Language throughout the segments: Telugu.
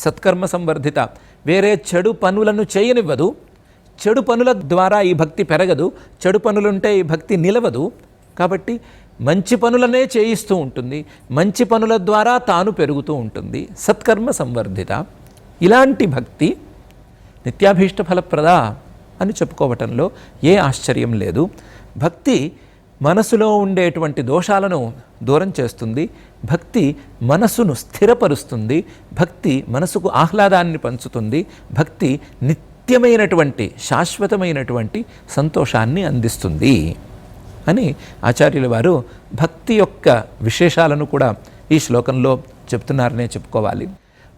సత్కర్మ సంవర్ధిత. వేరే చెడు పనులను చేయనివ్వదు. చెడు పనుల ద్వారా ఈ భక్తి పెరగదు. చెడు పనులుంటే ఈ భక్తి నిలవదు. కాబట్టి మంచి పనులనే చేయిస్తూ ఉంటుంది. మంచి పనుల ద్వారా తాను పెరుగుతూ ఉంటుంది. సత్కర్మ సంవర్ధిత. ఇలాంటి భక్తి నిత్యాభీష్ట ఫలప్రద అని చెప్పుకోవటంలో ఏ ఆశ్చర్యం లేదు. భక్తి మనసులో ఉండేటువంటి దోషాలను దూరం చేస్తుంది. భక్తి మనసును స్థిరపరుస్తుంది. భక్తి మనసుకు ఆహ్లాదాన్ని పంచుతుంది. భక్తి నిత్యమైనటువంటి శాశ్వతమైనటువంటి సంతోషాన్ని అందిస్తుంది. అని ఆచార్యుల వారు భక్తి యొక్క విశేషాలను కూడా ఈ శ్లోకంలో చెప్తున్నారనే చెప్పుకోవాలి.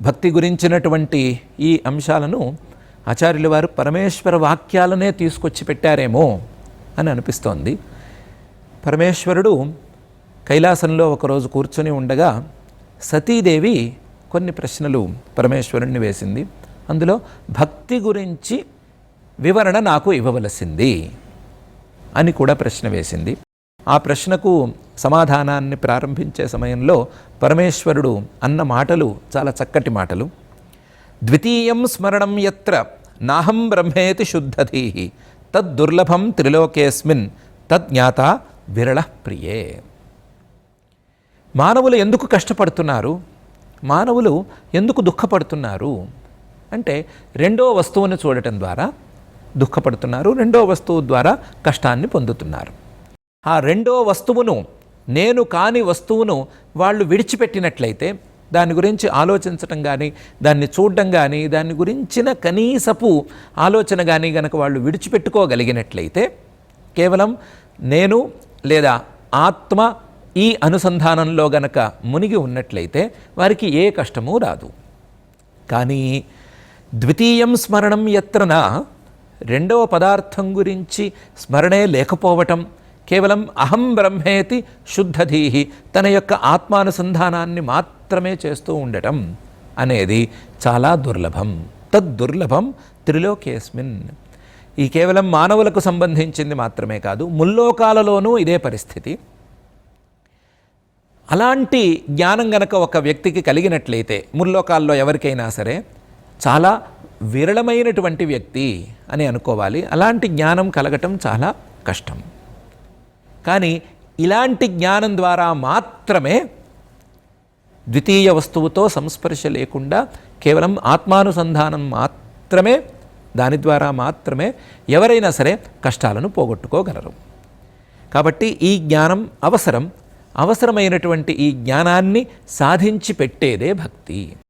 భక్తి గురించినటువంటి ఈ అంశాలను ఆచార్యుల వారు పరమేశ్వర వాక్యాలనే తీసుకొచ్చి పెట్టారేమో అని అనిపిస్తోంది. పరమేశ్వరుడు కైలాసంలో ఒకరోజు కూర్చొని ఉండగా సతీదేవి కొన్ని ప్రశ్నలు పరమేశ్వరుణ్ణి వేసింది. అందులో భక్తి గురించి వివరణ నాకు ఇవ్వవలసింది అని కూడా ప్రశ్న వేసింది. ఆ ప్రశ్నకు సమాధానాన్ని ప్రారంభించే సమయంలో పరమేశ్వరుడు అన్న మాటలు చాలా చక్కటి మాటలు. ద్వితీయం స్మరణం ఎత్ర నాహం బ్రహ్మేతి శుద్ధధీ తద్దుర్లభం త్రిలోకేస్మిన్ తజ్ఞాత విరళ ప్రియే. మానవులు ఎందుకు కష్టపడుతున్నారు? మానవులు ఎందుకు దుఃఖపడుతున్నారు? అంటే రెండో వస్తువును చూడటం ద్వారా దుఃఖపడుతున్నారు రెండో వస్తువు ద్వారా కష్టాన్ని పొందుతున్నారు. ఆ రెండో వస్తువును నేను కాని వస్తువును వాళ్ళు విడిచిపెట్టినట్లయితే దాని గురించి ఆలోచించటం కానీ దాన్ని చూడడం కానీ దాని గురించిన కనీసపు ఆలోచన కానీ గనక వాళ్ళు విడిచిపెట్టుకోగలిగినట్లయితే కేవలం నేను లేదా ఆత్మ ఈ అనుసంధానంలో గనక మునిగి ఉన్నట్లయితే వారికి ఏ కష్టమూ రాదు. కానీ ద్వితీయం స్మరణం ఎత్రన రెండవ పదార్థం గురించి స్మరణే లేకపోవటం కేవలం అహం బ్రహ్మేతి శుద్ధధీహి తన యొక్క ఆత్మానుసంధానాన్ని మాత్రమే చేస్తూ ఉండటం అనేది చాలా దుర్లభం. తద్దుర్లభం త్రిలోకేస్మిన్ ఈ కేవలం మానవులకు సంబంధించింది మాత్రమే కాదు ముల్లోకాలలోనూ ఇదే పరిస్థితి. అలాంటి జ్ఞానం గనక ఒక వ్యక్తికి కలిగినట్లయితే ముల్లోకాల్లో ఎవరికైనా సరే చాలా విరళమైనటువంటి వ్యక్తి అని అనుకోవాలి. అలాంటి జ్ఞానం కలగటం చాలా కష్టం. కానీ ఇలాంటి జ్ఞానం ద్వారా మాత్రమే ద్వితీయ వస్తువుతో సంస్పర్శ లేకుండా కేవలం ఆత్మానుసంధానం మాత్రమే దాని ద్వారా మాత్రమే ఎవరైనా సరే కష్టాలను పోగొట్టుకోగలరు. కాబట్టి ఈ జ్ఞానం అవసరం. అవసరమైనటువంటి ఈ జ్ఞానాన్ని సాధించి పెట్టేదే భక్తి.